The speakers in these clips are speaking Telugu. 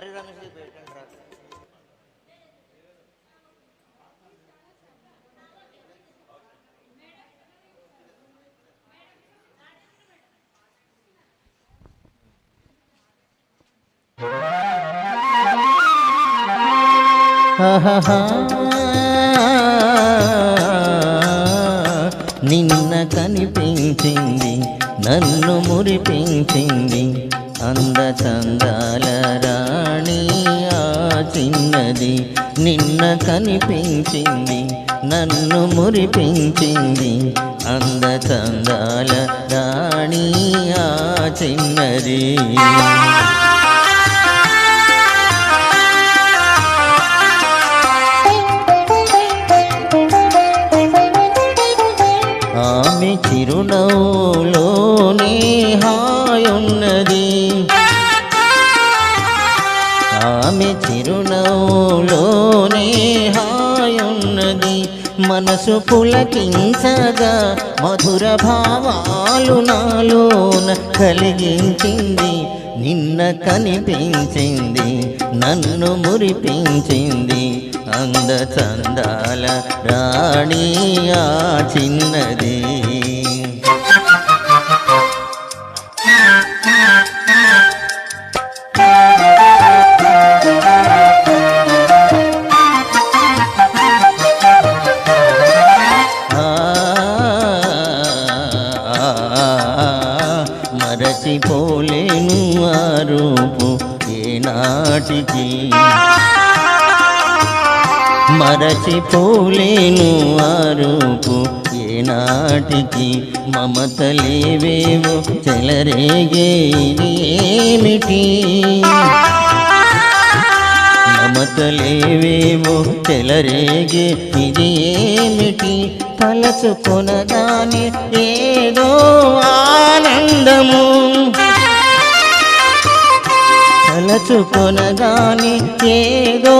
మరి రమేష్ పెట్టండి రా నిన్న కనిపించింది నన్ను మురిపించింది అంద చందాల రాణి తిన్నది చిన్నది నిన్న కనిపించింది నన్ను మురిపించింది. అంద చందాల రాణి ఆ చిన్నది. ఆమె చిరునవ్వులోనే హాయున్నది. ఆమె చిరునవ్వులోనే హాయున్నది. మనసు పులకించగా మధుర భావాలు నాలోన కలిగించింది. నిన్న కనిపించింది నన్ను మురిపించింది. అంద చందాల రాణి ఆ చిన్నది మరచిపోలేను ఆ రూపు ఏనాటికి. మరచిపోలేను ఆ రూపు ఏనాటికి మమతలేవేవో చెలరేగే మమతలేవేవో ఏమిటి చెలరేగే ఇది ఏమిటి? తలచుకొనగానే ఏదో ఆనందము. తలచుకొనగానే ఏదో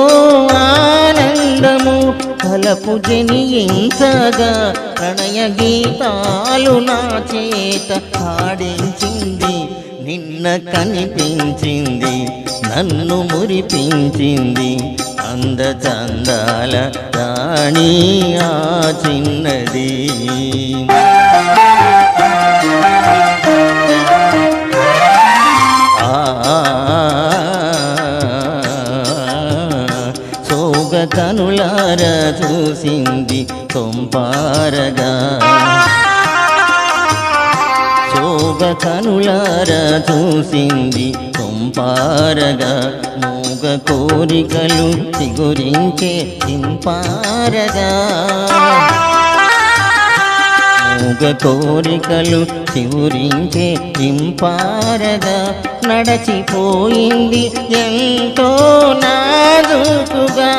ఆనందము. కలపు జనియించగా ప్రణయ గీతాలు నా చేత పాడించింది నిన్న కనిపించింది. నన్ను మురిపించింది అంద చందాల రాణి ఆ చిన్నది. సోగ కనులార చూసింది తొంపారగా శోభ కనులార చూసింది తొంపారగా మూగ కోరికలు చిగురించే చింపారగా మూగ కోరికలు చివురించే ఇంపారగా నడచిపోయింది ఎంతో నాజుకుగా.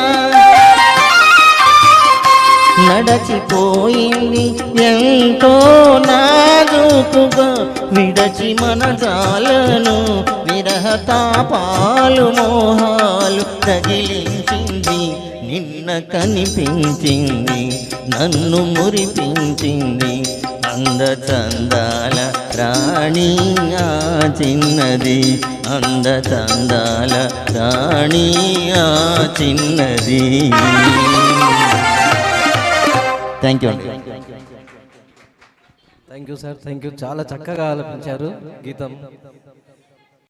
నడచిపోయింది ఎంతో నాజుకుగా. విడచి మన జాలను విరహ తాపాలు మోహాలు తగిలించింది నిన్న కనిపించింది నన్ను మురిపించింది. అంద చందాల రాణి ఆ చిన్నది అంద చందాల రాణి ఆ చిన్నది. థ్యాంక్ యూ అండి. Thank you sir thank you చాలా చక్కగా ఆలపించారు గీతం.